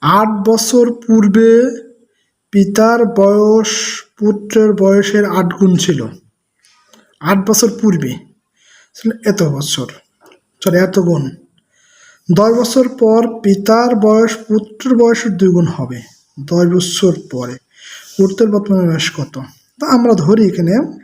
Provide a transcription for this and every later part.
আট বছর পূর্বে পিতার বয়স, পুত্রের বয়সের আট গুণ ছিল। আট বছর পূর্বে। এত বছর। সরি এত গুণ। দশ বছর পর পিতার বয়স, পুত্রের বয়সের দুই গুণ হবে। দশ বছর পরে। পুত্রের বর্তমান বয়স কত? তা আমরা ধরি এখানে।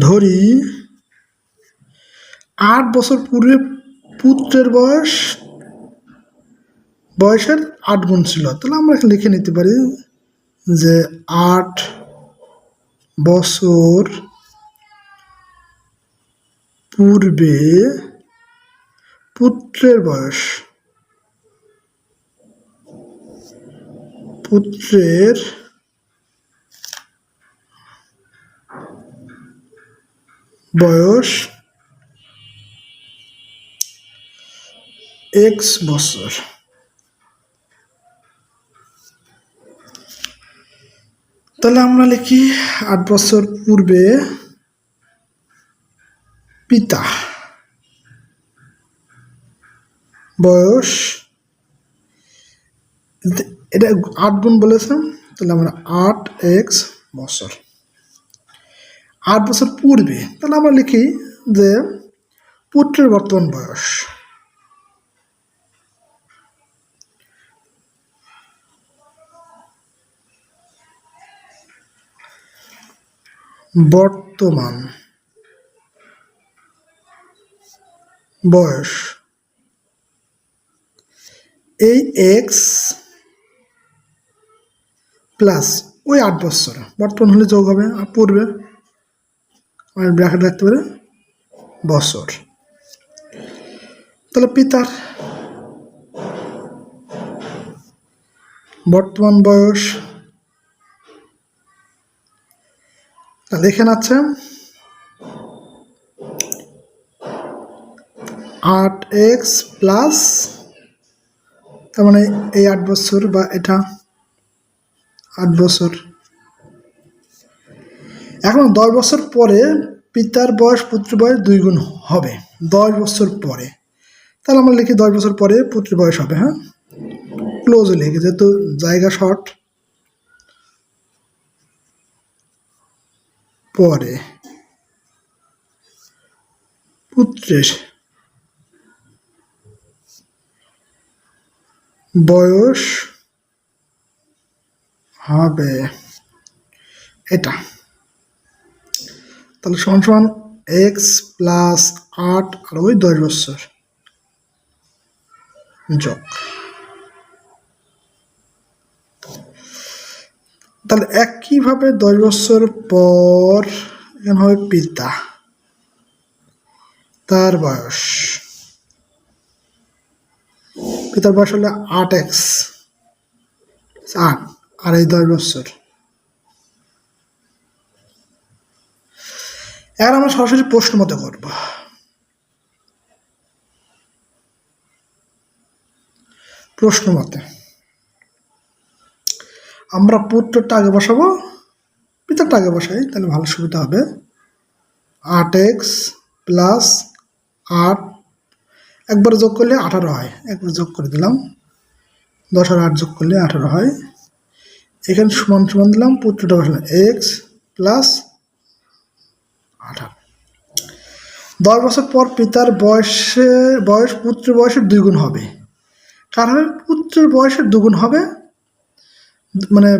ধরি আট বছর পূর্বে পুত্রের বয়স বয়সের আট গুণ ছিল। তাহলে আমরা এখানে লিখে নিতে পারি যে আট বছর পূর্বে পুত্রের বয়স। পুত্রের বয়স এক্স বছর। তাহলে আমরা লিখি আট বছর পূর্বে পিতা। বয়স? এটা আট গুণ বলেছেন তাহলে আমরা আট এক্স বছর। আট বছর পূর্বে, তাহলে আমরা লিখি যে পুত্রের বর্তমান বয়স। বর্তমান বয়স। এই এক্স প্লাস ওই আট বছর। বর্তমান হলে যোগ হবে, আর পূর্বে, আমি ব্র্যাকেট রাখতে পারে, বছর। তাহলে পিতার বর্তমান বয়স এখানে আছে আট এক্স প্লাস, তার মানে এই আট বছর বা এটা আট বছর। এখন দশ বছর পরে পিতার বয়স পুত্র বয়স দুই গুণ হবে। দশ বছর পরে। তাহলে আমরা লিখি দশ বছর পরে পুত্র বয়স হবে হ্যাঁ? ক্লোজ লিখে, যেহেতু জায়গা শর্ট পরে পুত্রের বয়স হবে এটা। তাহলে সমান সমান এক্স প্লাস আট আর ওই দশ বছর যোগ। তাহলে একইভাবে দশ বছর পর এখানে হবে পিতা। তার বয়স। পিতার বয়স হলে আট এক্স। আট, আর এই দশ বছর। এবার আমরা সরাসরি প্রশ্ন মতো করব। প্রশ্ন মতে আমরা পুত্রটা আগে বসাবো পিতারটা আগে বসাই, তাহলে ভালো সুবিধা হবে। আট এক্স প্লাস আট, একবার যোগ করলে আঠারো হয়। একবার যোগ করে দিলাম। দশ আর আট যোগ করলে আঠারো হয়। এখানে সমান সমান দিলাম, পুত্রটা বসালাম। এক্স প্লাস আঠারো দশ বছর পর পিতার বয়সে, বয়স, পুত্রের বয়সের দুই গুণ হবে। কারণ পুত্রের বয়সের দুগুণ হবে। মানে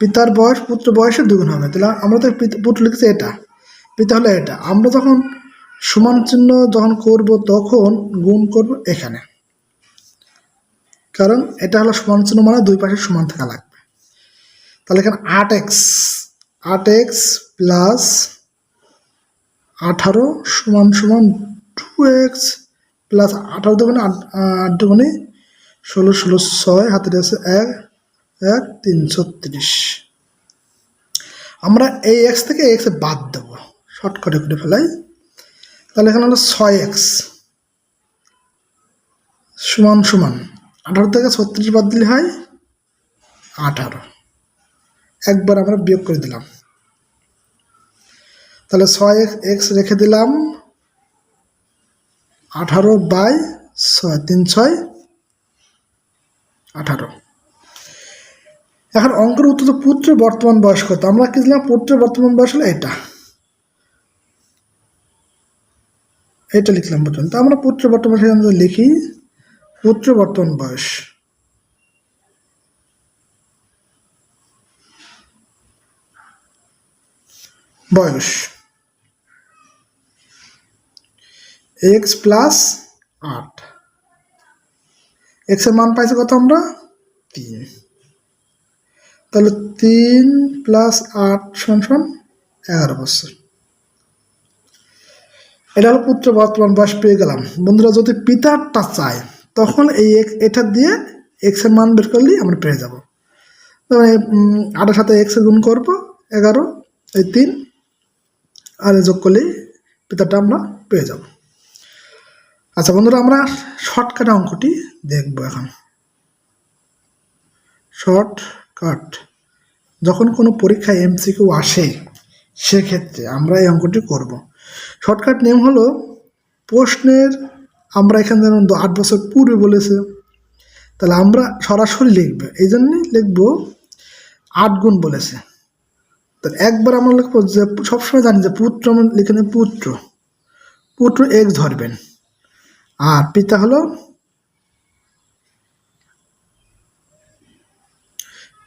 পিতার বয়স, পুত্র বয়সের দুগুণ হবে তাহলে আমরা তো পুত্র লিখেছি এটা। পিতা হলে এটা। আমরা যখন সমান চিহ্ন যখন করব তখন গুণ করব এখানে। কারণ এটা হলো সমান চিহ্ন মানে দুই পাশে সমান থাকা লাগবে। তাহলে এখানে আট এক্স আট এক্স প্লাস আঠারো সমান সমান টু এক্স প্লাস আঠারো দুগুণে আট আট দুগুণে ষোলো ষোলো ছয় হাতে আছে এক। এক তিন ছত্রিশ। আমরা এই এক্স থেকে এক্স বাদ দেবো। শর্টকাটে করে ফেলাই। তাহলে এখানে হলো ছয় এক্স সমান সমান আঠারো থেকে ছত্রিশ বাদ দিলে হয় আঠারো। একবার আমরা বিয়োগ করে দিলাম। তাহলে ছয় এক্স রেখে দিলাম আঠারো বাই ছয়, তিন ছয়, আঠারো। এখন অঙ্কের উত্তর তো পুত্রের বর্তমান বয়স কত? আমরা কি দিলাম পুত্রের বর্তমান বয়স হলো এটা। এটা লিখলাম পর্যন্ত আমরা পুত্র বর্তমান সেখানে লিখি পুত্র বর্তমান বয়স। বয়স। এক্স প্লাস আট। এক্সের মান পাইছে কত আমরা? তিন। তাহলে তিন প্লাস আট সমান এগারো বছর। এটা হলো পুত্র বর্তমান বয়স পেয়ে গেলাম। বন্ধুরা, যদি পিতারটা চায়, তখন এই এটা দিয়ে এক্সের মান বের করলেই আমরা পেয়ে যাব। তবে আটের সাথে এক্স গুণ করব, এগারো, এই তিন, আর যোগ করলেই পিতারটা আমরা পেয়ে যাব। আচ্ছা বন্ধুরা, আমরা শর্টকাট অঙ্কটি দেখব এখন। শর্টকাট যখন কোনো পরীক্ষায় এমসিকিউ আসে, সেক্ষেত্রে আমরা এই অঙ্কটি করব। শর্টকাট নেম হলো, প্রশ্নের আমরা এখানে যেমন আট বছর পূর্বে বলেছে, তাহলে আমরা সরাসরি লিখব। এই জন্যই লিখব আট গুণ বলেছে। তাহলে একবার আমরা লিখব যে, সবসময় জানি যে পুত্র আমরা লিখে পুত্র। পুত্র এক্স ধরবেন। আর পিতা হলো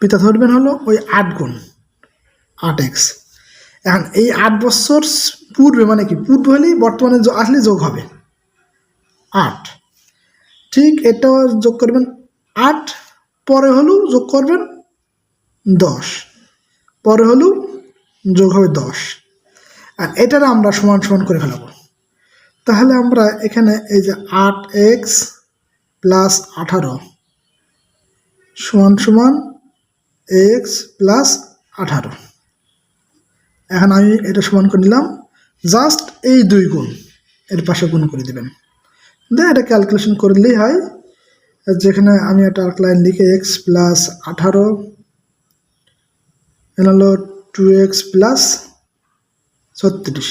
পিতা ধরবেন হলো ওই আট গুণ, আট এক্স এখন এই আট বছর পূর্বে মানে কি, পূর্বে হলেই বর্তমানে আসলে যোগ হবে। আট। ঠিক এটাও যোগ করবেন আট, পরে হলেও যোগ করবেন দশ। পরে হলেও যোগ হবে দশ। আর এটার আমরা সমান সমান করে ফেলাবো। তাহলে আমরা এখানে এই যে আট এক্স প্লাস আঠারো, সমান সমান এক্স প্লাস আঠারো। এখন আমি এটা সমান করে নিলাম। জাস্ট এই দুই গুণ। এর পাশে গুণ করে দেবেন। দিয়ে এটা ক্যালকুলেশন করলেই হয়, যেখানে আমি একটা আরেক লিখে এক্স প্লাস আঠারো এখানে হলো টু এক্স প্লাস ছত্রিশ।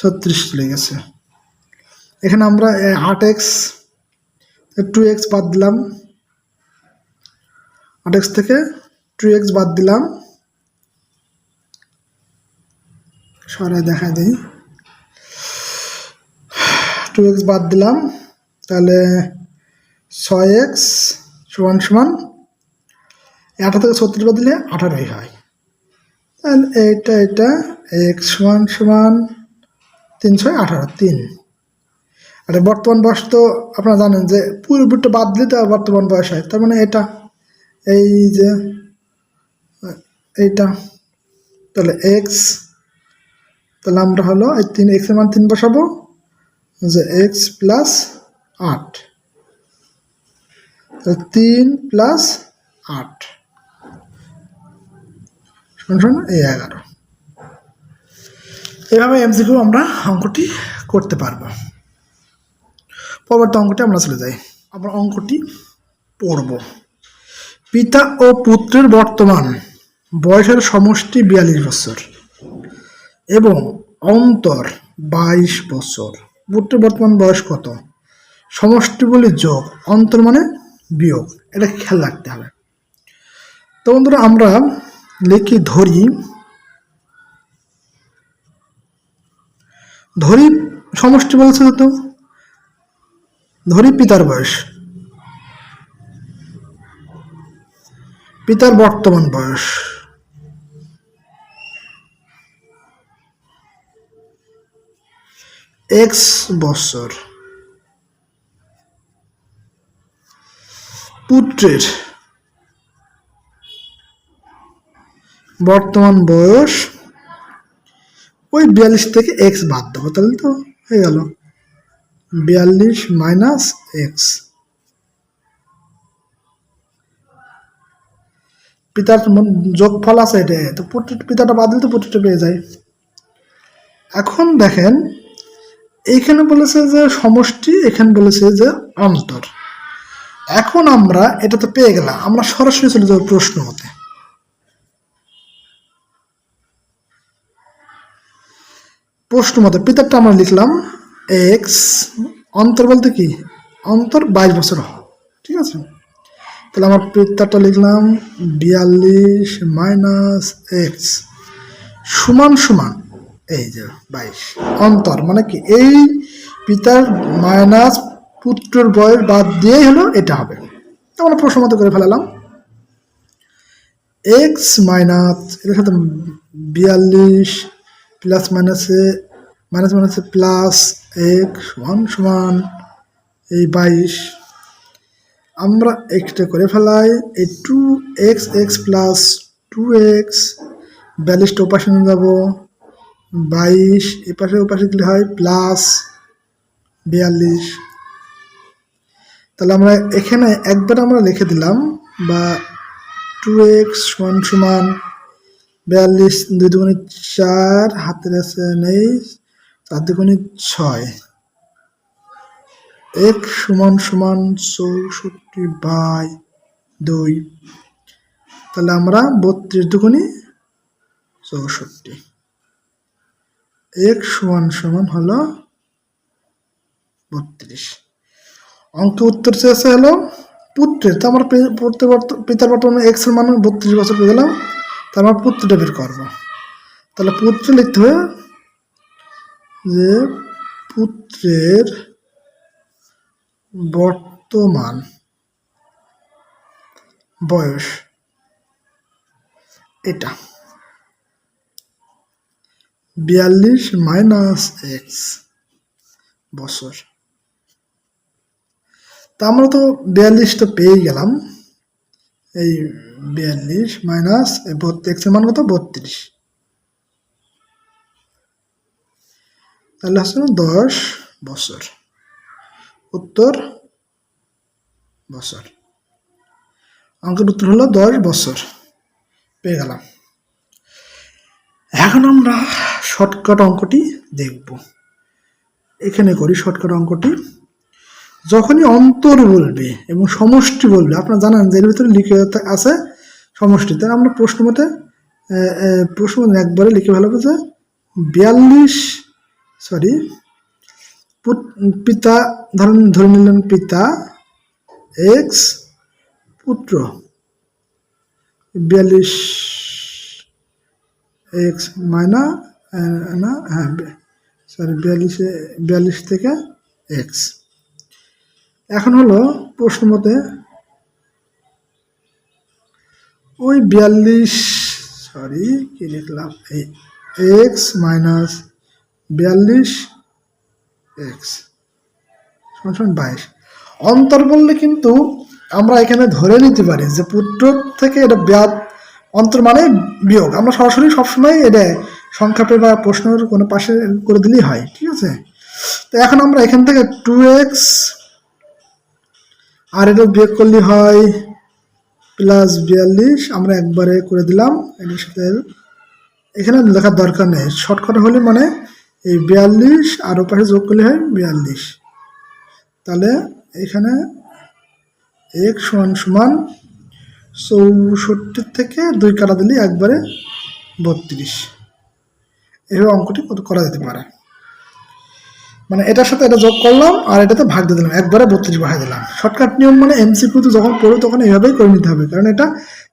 ছত্রিশ চলে গেছে। এখানে আমরা আট এক্স টু এক্স বাদ দিলাম। আট এক্স থেকে টু এক্স বাদ দিলাম। সরাই দেখা দিই। টু এক্স বাদ দিলাম। তাহলে ছয় এক্স সমান সমান আঠারো থেকে ছত্রিশ বাদ দিলে আঠারোই হয়। তাহলে এইটা এটা এক্স সমান সমান ছয় আঠারো, তিন। আর বর্তমান বয়স তো আপনারা জানেন যে পূর্বটা বাদ দিলে তো বর্তমান বয়স হয়। তার মানে এটা এই যে, এইটা। তাহলে এক্স তাহলে আমরা হলো এই তিন এক্সের মান তিন বসাবো। যে এক্স প্লাস আট। তিন প্লাস আট। সমান এই এগারো। এভাবে এমসিকিউ আমরা অঙ্কটি করতে পারব। পরবর্তী অঙ্কটি আমরা চলে যাই। আমরা অঙ্কটি পড়ব। পিতা ও পুত্রের বর্তমান বয়সের সমষ্টি বিয়াল্লিশ বছর এবং অন্তর বাইশ বছর। পুত্রের বর্তমান বয়স কত? সমষ্টি বলে যোগ, অন্তর মানে বিয়োগ। এটা খেয়াল রাখতে হবে। তো বন্ধুরা, আমরা লিখি ধরি। ধরি সমষ্টি বলছে তো ধরি পিতার বয়স। পিতার বর্তমান বয়স। এক্স বছর। পুত্রের বর্তমান বয়স ওই বিয়াল্লিশ থেকে এক্স বাদ দেবো, তাহলে তো হয়ে গেল। বিয়াল্লিশ মাইনাস এক্স পিতার যোগফল আছে এটা তো পিতাটা বাদ দিলে তো পুত্রটা পেয়ে যায়। এখন দেখেন, এইখানে বলেছে যে সমষ্টি, এখানে বলেছে যে অন্তর। এখন আমরা এটা তো পেয়ে গেলাম, আমরা সরাসরি চলে যাব প্রশ্ন মতে। প্রশ্ন মতে পিতারটা আমরা লিখলাম, এক্স, অন্তর বলতে কি? অন্তর বাইশ বছর। ঠিক আছে? তাহলে আমার পিতারটা লিখলাম বিয়াল্লিশ মাইনাস এক্স সমান সমান, এই যে বাইশ, অন্তর মানে কি এই পিতার মাইনাস পুত্রের বয়স বাদ দিয়েই হলো এটা হবে। আমরা প্রশ্ন মতো করে ফেলালাম। এক্স মাইনাস, এটার সাথে বিয়াল্লিশ প্লাস মাইনাসে মাইনাস মাইনাসে প্লাস এক সমান সমান এই বাইশ আমরা একটা করে ফেলাই, এই two X X plus two X বিয়াল্লিশটা ওপাশে যাব, বাইশ এপাশে ওপাশে দিলে হয় প্লাস বিয়াল্লিশ। তাহলে আমরা এখানে একবার আমরা লিখে দিলাম, বা টু এক্স সমান সমান বিয়াল্লিশ, দুই দুগুণে চার, হাতের আছে নেই চার দুগুণে ছয়। এক সমান সমান চৌষট্টি বাই দুই। তাহলে আমরা বত্রিশ দুগুণে চৌষট্টি। এক সমান সমান হলো বত্রিশ। অঙ্ক উত্তর চেয়েছে হলো পুত্রের। তো আমার পড়তে পিতার বর্তমানে এর মান বত্রিশ বছর পেয়ে গেলাম। তার আমার পুত্রটা বের করব। তাহলে পুত্র লিখতে হবে যে পুত্রের বর্তমান বয়স এটা। বিয়াল্লিশ মাইনাস এক্স বছর। তা আমরা তো বিয়াল্লিশটা পেয়ে গেলাম। এই বিয়াল্লিশ মাইনাস এক্সের মান কত? বত্রিশ। তাহলে হচ্ছে দশ বছর। উত্তর বছর। অঙ্কের উত্তর হলো দশ বছর। পেয়ে গেলাম। এখন আমরা শর্টকাট অঙ্কটি দেখব। এখানে করি শর্টকাট অঙ্কটি। যখনই অন্তর বলবে এবং সমষ্টি বলবে, আপনারা জানেন যে এর ভিতরে লিখে আছে সমষ্টি। তাহলে আমরা প্রশ্ন মতে প্রশ্ন একবারে লিখে ভালো যে বিয়াল্লিশ সরি পিতা ধরেন ধরে নিলেন পিতা এক্স পুত্র। বিয়াল্লিশ এক্স মাইনা হ্যাঁ সরি বিয়াল্লিশে, বিয়াল্লিশ থেকে এক্স এখন হলো প্রশ্ন মতে, ওই বিয়াল্লিশ সরি কি লিখলাম? এক্স মাইনাস বিয়াল্লিশ এক্স সমান বাইশ। অন্তর বললে কিন্তু আমরা এখানে ধরে নিতে পারি যে পুত্র থেকে এটা ব্যাদ অন্তর মানে বিয়োগ। আমরা সরাসরি সবসময় এটা সংক্ষেপে বা প্রশ্নের কোনো পাশে করে দিলেই হয়, ঠিক আছে? তো এখন আমরা এখান থেকে টু এক্স আর এটা বিয়োগ করলে হয় প্লাস বিয়াল্লিশ। আমরা একবারে করে দিলাম, এটার সাথে এখানে লেখার দরকার নেই। শর্টকাট হলে মানে এই বিয়াল্লিশ আর ওপাশে যোগ করলে হয় বিয়াল্লিশ। তাহলে এখানে এক সমান সমান চৌষট্টি থেকে দুই কাটা দিলে একবারে বত্রিশ। এভাবে অঙ্কটি করা যেতে পারে। মানে এটার সাথে এটা যোগ করলাম আর এটাতে ভাগ দিয়ে দিলাম। একবারে বত্রিশ বাড়াই দিলাম। শর্টকাট নিয়ম মানে এমসিকিউ তো যখন পড়ো তখন এইভাবেই করে নিতে হবে। কারণ এটা